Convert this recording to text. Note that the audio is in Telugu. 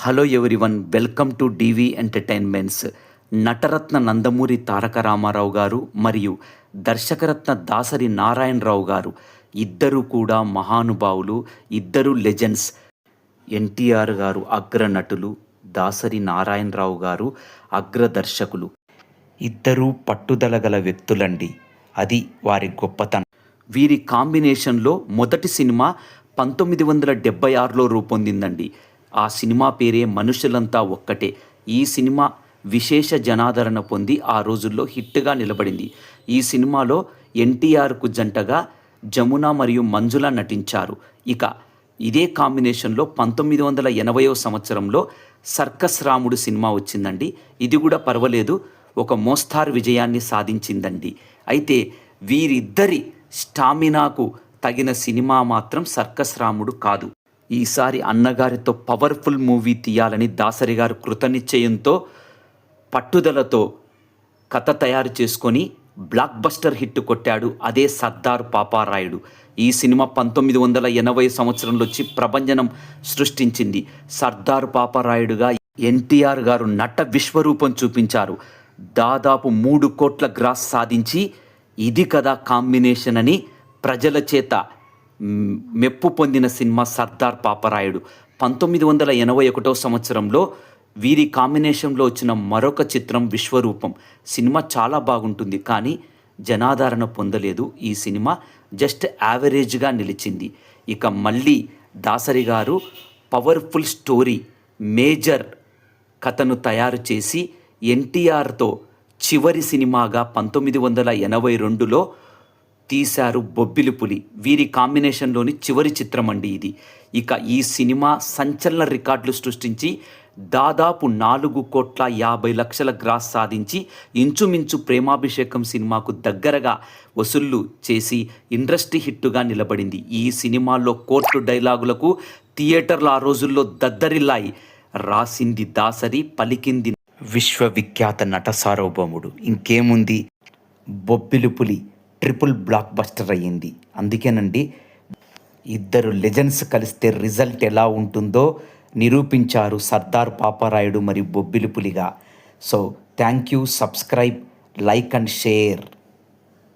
Hello everyone welcome to DV entertainments Nataratna Nandamuri Taraka Ramarao గారు మరియు దర్శకరత్న దాసరి నారాయణరావు గారు. ఇద్దరు కూడా మహానుభావులు ఇద్దరు లెజెండ్స్. ఎన్టీఆర్ గారు అగ్ర నటులు దాసరి నారాయణరావు గారు అగ్ర దర్శకులు. ఇద్దరూ పట్టుదల గల వ్యక్తులండి. అది వారి గొప్పతనం. వీరి కాంబినేషన్లో మొదటి సినిమా పంతొమ్మిది వందల డెబ్బై ఆరులో రూపొందిందండి. ఆ సినిమా పేరే మనుషులంతా ఒక్కటే. ఈ సినిమా విశేష జనాదరణ పొంది ఆ రోజుల్లో హిట్గా నిలబడింది. ఈ సినిమాలో ఎన్టీఆర్కు జంటగా జమున మరియు మంజుల నటించారు. ఇక ఇదే కాంబినేషన్లో పంతొమ్మిది వందల ఎనభైవ సంవత్సరంలో సర్కస్ రాముడు సినిమా వచ్చిందండి. ఇది కూడా పర్వాలేదు ఒక మోస్తార్ విజయాన్ని సాధించిందండి. అయితే వీరిద్దరి స్టామినాకు తగిన సినిమా మాత్రం సర్కస్ రాముడు కాదు. ఈసారి అన్నగారితో పవర్ఫుల్ మూవీ తీయాలని దాసరి గారు కృతనిశ్చయంతో పట్టుదలతో కథ తయారు చేసుకొని బ్లాక్ బస్టర్ హిట్ కొట్టాడు అదే సర్దార్ పాపారాయుడు. ఈ సినిమా పంతొమ్మిది వందల ఎనభై సంవత్సరంలో వచ్చి ప్రభంజనం సృష్టించింది. సర్దార్ పాపారాయుడుగా ఎన్టీఆర్ గారు నట విశ్వరూపం చూపించారు. దాదాపు మూడు కోట్ల గ్రాస్ సాధించి ఇది కదా కాంబినేషన్ అని ప్రజల చేత మెప్పు పొందిన సినిమా సర్దార్ పాపరాయుడు. పంతొమ్మిది వందల ఎనభై ఒకటో సంవత్సరంలో వీరి కాంబినేషన్లో వచ్చిన మరొక చిత్రం విశ్వరూపం. సినిమా చాలా బాగుంటుంది కానీ జనాదరణ పొందలేదు. ఈ సినిమా జస్ట్ యావరేజ్గా నిలిచింది. ఇక మళ్ళీ దాసరి గారు పవర్ఫుల్ స్టోరీ మేజర్ కథను తయారు చేసి ఎన్టీఆర్తో చివరి సినిమాగా పంతొమ్మిది వందల ఎనభై రెండులో తీశారు బొబ్బిలి పులి. వీరి కాంబినేషన్లోని చివరి చిత్రం అండి ఇది. ఇక ఈ సినిమా సంచలన రికార్డులు సృష్టించి దాదాపు నాలుగు కోట్ల యాభై లక్షల గ్రాస్ సాధించి ఇంచుమించు ప్రేమాభిషేకం సినిమాకు దగ్గరగా వసూళ్ళు చేసి ఇండస్ట్రీ హిట్టుగా నిలబడింది. ఈ సినిమాలో కోర్టు డైలాగులకు థియేటర్లు ఆ రోజుల్లో దద్దరిల్లాయి. రాసింది దాసరి పలికింది విశ్వవిఖ్యాత నట సార్వభౌముడు. ఇంకేముంది? బొబ్బిలి పులి. ట్రిపుల్ బ్లాక్ బస్టర్ అయ్యింది. అందుకేనండి ఇద్దరు లెజెండ్స్ కలిస్తే రిజల్ట్ ఎలా ఉంటుందో నిరూపించారు సర్దార్ పాపారాయుడు మరియు బొబ్బిలి పులిగా. So thank you subscribe like and share.